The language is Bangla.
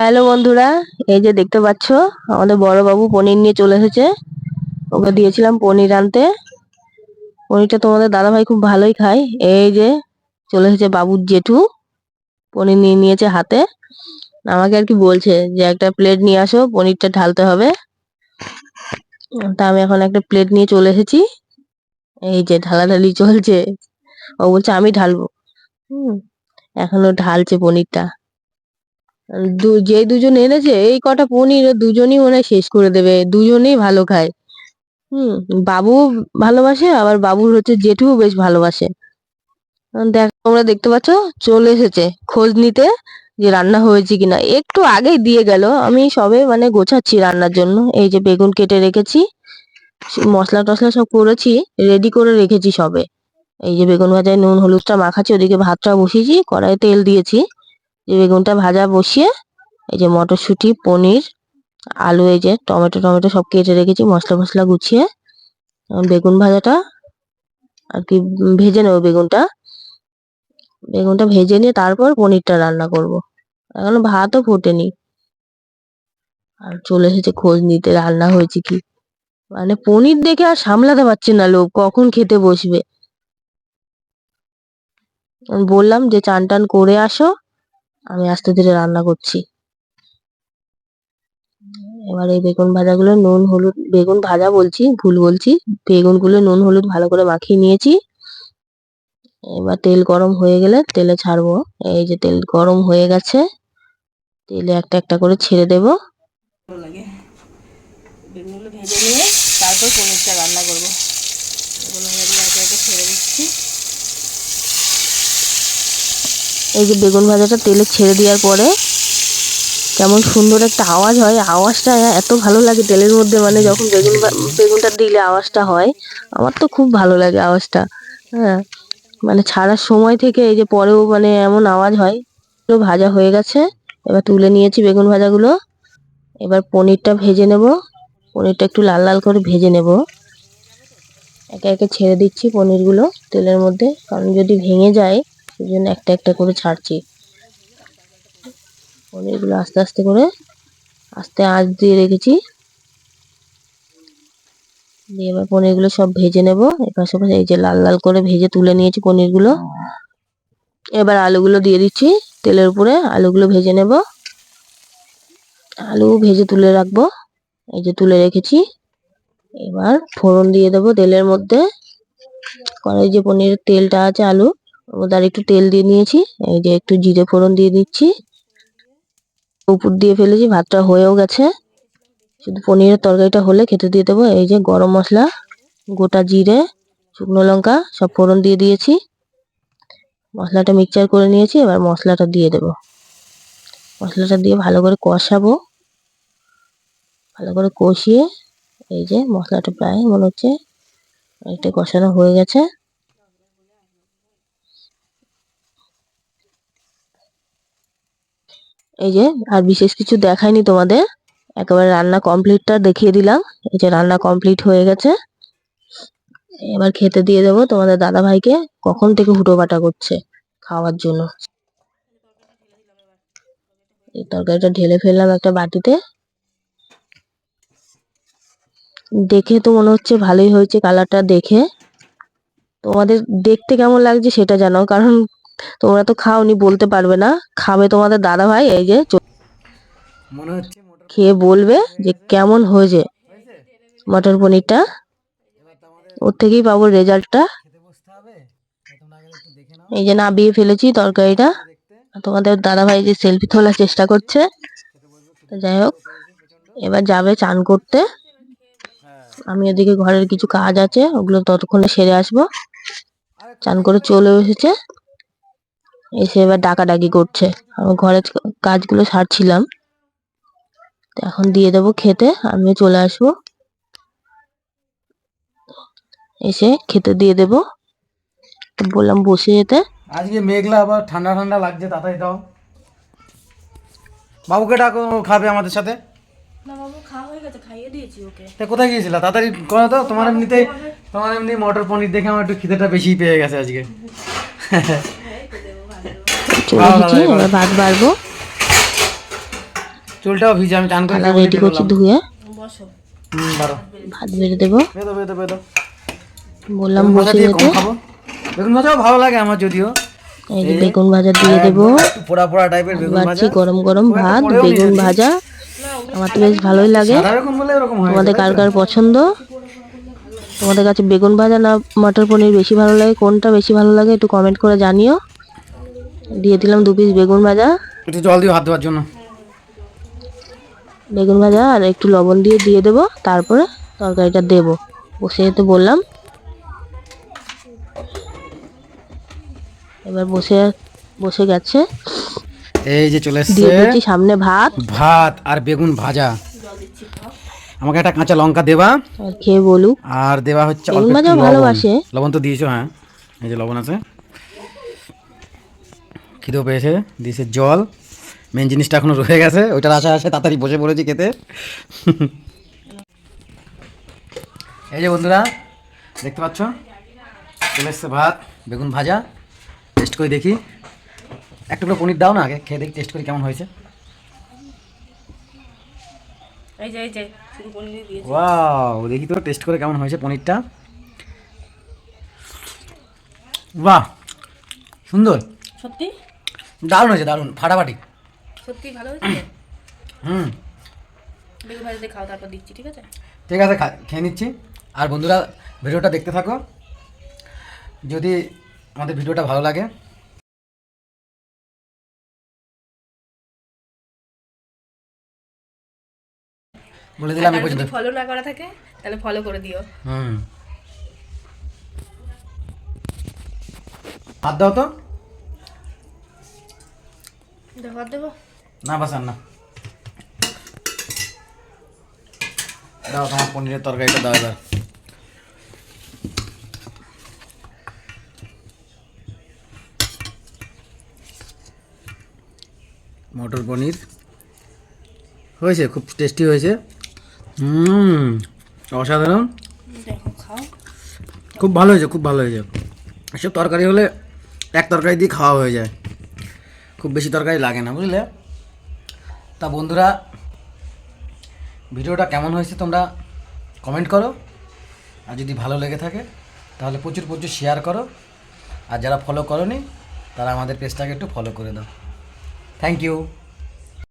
হ্যালো বন্ধুরা, এই যে দেখতে পাচ্ছ, আমাদের বড় বাবু পনির নিয়ে চলে এসেছে। ওকে দিয়েছিলাম পনির আনতে। পনিরটা তোমাদের দাদা ভাই খুব ভালোই খায়। এই যে চলে এসেছে বাবুর জেঠু, পনির নিয়ে নিয়েছে হাতে। আমাকে আর কি বলছে যে একটা প্লেট নিয়ে আসো, পনিরটা ঢালতে হবে। তা আমি এখন একটা প্লেট নিয়ে চলে এসেছি। এই যে ঢালাঢালি চলছে। ও বলছে, আমি ঢালবো। হুম, এখনও ঢালছে পনিরটা। যে দুজন এনেছে, এই কটা পনির দুজনই মনে শেষ করে দেবে, দুজনেই ভালো খায়। হুম, বাবু ভালোবাসে, আবার বাবুর হচ্ছে জেঠুও বেশ ভালোবাসে। দেখ, তোমরা দেখতে পাচ্ছ, চলে এসেছে খোঁজ নিতে যে রান্না হয়েছে কিনা। একটু আগেই দিয়ে গেল, আমি সবে মানে গোছাচ্ছি রান্নার জন্য, এই যে বেগুন কেটে রেখেছি, মশলা টশলা সব করেছি রেডি করে রেখেছি সবে। এই যে বেগুন ভাজায় নুন, হলুদটা মাখাচ্ছি, ওদিকে ভাতটা বসিয়েছি, কড়াইয়ে তেল দিয়েছি। যে বেগুনটা ভাজা বসিয়ে, এই যে মটরশুঁটি, পনির, আলু, এই যে টমেটো টমেটো সব কেটে রেখেছি, মশলা মশলা গুছিয়ে। বেগুন ভাজাটা আর কি ভেজে নেব বেগুনটা। বেগুনটা ভেজে নিয়ে তারপর পনিরটা রান্না করব। এখন ভাতও ফোটেনি। আর চলে এসেছে খোঁজ নিতে, রান্না হয়েছে কি। মানে পনির দেখে আর সামলাতে পারছে না লোক, কখন খেতে বসবে। বললাম যে চান টান করে আসো আমি আস্তে ধীরে রান্না করছি। এবার এই বেগুন ভাজাগুলো, নুন, হলুদ, বেগুন ভাজা বলছি, ভুল বলছি। বেগুনগুলো, নুন, হলুদ ভালো করে মাখিয়ে নিয়েছি। এবার তেল গরম হয়ে গেলে তেলে ছাড়বো। এই যে তেল গরম হয়ে গেছে, তেলে একটা একটা করে ছেড়ে দেব। লাগে। বেগুনগুলো ভেজে নিয়ে তারপর পনিরটা রান্না করব। ছেড়ে দিচ্ছি। এই যে বেগুন ভাজাটা তেলে ছেড়ে দেওয়ার পরে কেমন সুন্দর একটা আওয়াজ হয়। আওয়াজটা এত ভালো লাগে তেলের মধ্যে। মানে যখন বেগুন বেগুনটা দিলে আওয়াজটা হয়, আমার তো খুব ভালো লাগে আওয়াজটা। হ্যাঁ মানে ছাড়ার সময় থেকে এই যে পরেও মানে এমন আওয়াজ হয়। ভাজা হয়ে গেছে, এবার তুলে নিয়েছি বেগুন ভাজাগুলো। এবার পনিরটা ভেজে নেব। পনিরটা একটু লাল লাল করে ভেজে নেব। একে একে ছেড়ে দিচ্ছি পনিরগুলো তেলের মধ্যে। কারণ যদি ভেঙে যায় সেই জন্য একটা একটা করে ছাড়ছি। পনিরগুলো আস্তে আস্তে করে, আস্তে আঁচ দিয়ে রেখেছি। দিয়ে এবার পনিরগুলো সব ভেজে নেব। এপাশে ওপাশে এই যে লাল লাল করে ভেজে তুলে নিয়েছি পনিরগুলো। এবার আলুগুলো দিয়ে দিচ্ছি তেলের উপরে, আলুগুলো ভেজে নেব। আলু ভেজে তুলে রাখব, এই যে তুলে রেখেছি। এবার ফোড়ন দিয়ে দেবো তেলের মধ্যে। কড়াই যে পনিরের তেলটা আছে আলু মধ্যে একটু তেল দিয়ে নিয়েছি। এই যে একটু জিরে ফোড়ন দিয়ে দিচ্ছি। উপর দিয়ে ফেলেছি, ভাতটা হয়েও গেছে। শুধু পনিরের তরকারিটা হলে খেতে দিয়ে দেবো। এই যে গরম মশলা, গোটা জিরে, শুকনো লঙ্কা, সব ফোড়ন দিয়ে দিয়েছি। মশলাটা মিক্সচার করে নিয়েছি, এবার মশলাটা দিয়ে দেবো। মশলাটা দিয়ে ভালো করে কষাবো। ভালো করে কষিয়ে এই যে মশলাটা প্রায় মনে হচ্ছে অনেকটা কষানো হয়ে গেছে। এই যে, আর বিশেষ কিছু দেখাইনি তোমাদের। একেবারে রান্না কমপ্লিটটা দেখিয়ে দিলাম। এই যে রান্না কমপ্লিট হয়ে গেছে। এবার খেতে দিয়ে দেবো তোমাদের দাদা ভাইকে কখন থেকে হুটোপাটা করছে খাওয়ার জন্য। এই তরকারিটা ঢেলে ফেললাম একটা বাটিতে। দেখে তো মনে হচ্ছে ভালোই হয়েছে কালারটা দেখে। তোমাদের দেখতে কেমন লাগছে সেটা জানাও, কারণ তোমরা তো খাওনি বলতে পারবে না। খাবে তোমাদের দাদা ভাই এই যে মনে হচ্ছে খেয়ে বলবে যে কেমন হয়েছে। মটর পনিরটা। ওর থেকেই পাবো রেজাল্টটা। নাও। এই যে নাবিয়ে ফেলেছি তরকারিটা। তোমাদের দাদা ভাই যে সেলফি তোলার চেষ্টা করছে। যাই হোক এবার যাবে চান করতে। হ্যাঁ আমি ওদিকে ঘরের কিছু কাজ আছে ওগুলো ততক্ষণে সেরে আসব। চান করে চলে এসেছে। এসে এবার ডাকাডাকি করছে। আমি ঘরের কাজগুলো সারছিলাম। তো এখন দিয়ে দেবো খেতে আমি চলে আসব। এসে খেতে দিয়ে দেবো। তো বললাম বসে যেতে। আজকে মেঘলা আবার ঠান্ডা ঠান্ডা লাগছে তাড়াতাড়ি দাও। বাবুকে ডাকো ও খাবে আমাদের সাথে। না বাবু খাওয়া হয়ে গেছে খাইয়ে দিয়েছি ওকে। তা কোথায় গিয়েছিলা? তাড়াতাড়ি করো তো তোমার এমনিতেই তোমার এমনি মটর পনির দেখে আমার একটু খিদেটা বেশি পেয়ে গেছে আজকে। চলে এসেছি এবার ভাত বাড়বো। চুলটাও ভিজে আমি চান করে রেডি করছি ধুয়ে। ভাত বেড়ে দেবো। বললাম বসে যেতে বেগুন ভাজাও ভালো লাগে আমার যদিও। এই যে বেগুন ভাজা দিয়ে দেবো। পোড়া পোড়া টাইপের বেগুন ভাজা। গরম গরম ভাত বেগুন ভাজা। আমার তো বেশ ভালোই লাগে। হয় তোমাদের কার কার পছন্দ? তোমাদের কাছে বেগুন ভাজা না মটর পনির বেশি ভালো লাগে কোনটা বেশি ভালো লাগে একটু কমেন্ট করে জানিও। দিয়ে দিলাম দু পিস বেগুন ভাজা। একটু জল দিও হাত ধোয়ার জন্য। বেগুন ভাজা আর একটু লবণ দিয়ে দিয়ে দেবো তারপরে তরকারিটা দেবো। বসে যেতে বললাম। এবার বসে বসে গেছে। এই যে চলে দিয়ে এসছে সামনে ভাত। ভাত আর বেগুন ভাজা। আমাকে একটা কাঁচা লঙ্কা দেবা। আর খেয়ে বলুক। আর দেওয়া হচ্ছে। লবণ তো দিয়েছ হ্যাঁ। এই যে লবণ আছে। খিদেও পেয়েছে দিয়েছে জল। মেন জিনিসটা এখনও রয়ে গেছে ওইটার আশা আসে তাড়াতাড়ি বসে পড়েছি খেতে। এই যে বন্ধুরা দেখতে পাচ্ছ? চলে এসছে ভাত বেগুন ভাজা টেস্ট করে দেখি। একটু করে পনির দাও না আগে খেয়ে দেখি টেস্ট করি কেমন হয়েছে। ওয়াও দেখি তো টেস্ট করে কেমন হয়েছে পনিরটা। বাহ সুন্দর। সত্যি? দারুণ হয়েছে দারুণ ফাটাফাটি। সত্যি ভালো হয়েছে? হুম। বেগুন ভাজা দিয়ে খাও তারপর দিচ্ছি ঠিক আছে? ঠিক আছে খেয়ে নিচ্ছি। আর বন্ধুরা ভিডিওটা দেখতে থাকো। যদি আমাদের ভিডিওটা ভালো লাগে। বলে দিলাম এই পর্যন্ত। ফলো না করা থাকে তাহলে ফলো করে দিও। হুম। হাত দাও তো। দেবো। না দাও তোমার পনিরের তরকারিটা দাও এবার। মটর পনির। হয়েছে খুব টেস্টি হয়েছে। হুম অসাধারণ। খাও। খুব ভালো হয়েছে খুব ভালো হয়েছে। এসব তরকারি হলে এক তরকারি দিয়ে খাওয়া হয়ে যায়। খুব বেশি তরকারি লাগে না, বুঝলে? তা বন্ধুরা, ভিডিওটা কেমন হয়েছে তোমরা কমেন্ট করো। আর যদি ভালো লেগে থাকে, তাহলে প্রচুর প্রচুর শেয়ার করো। আর যারা ফলো করনি, তারা আমাদের পেজটাকে একটু ফলো করে দাও। Thank you